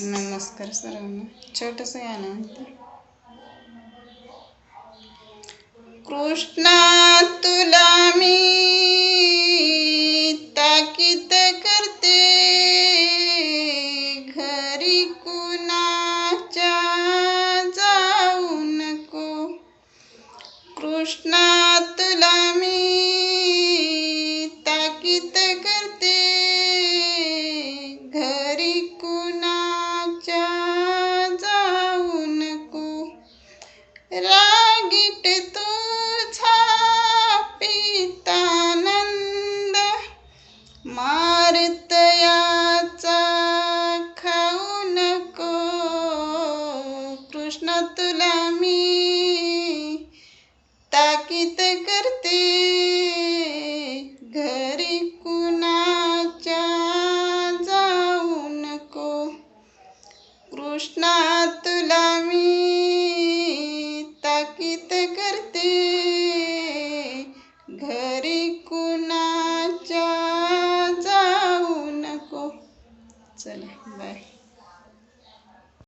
नमस्कार सर्वांना छोटंसं गाणं म्हणते कृष्णा तुला मी ताकीद करते घरी कुणाच्या जाऊ नको कृष्णा तुला मी रागीट तुझा पितानंद मारतयाचा खाऊ नको. कृष्ण तुला मी ताकीत करते. घरी कुणाच्या जाऊ नको. कृष्णा तुला मी चला बाय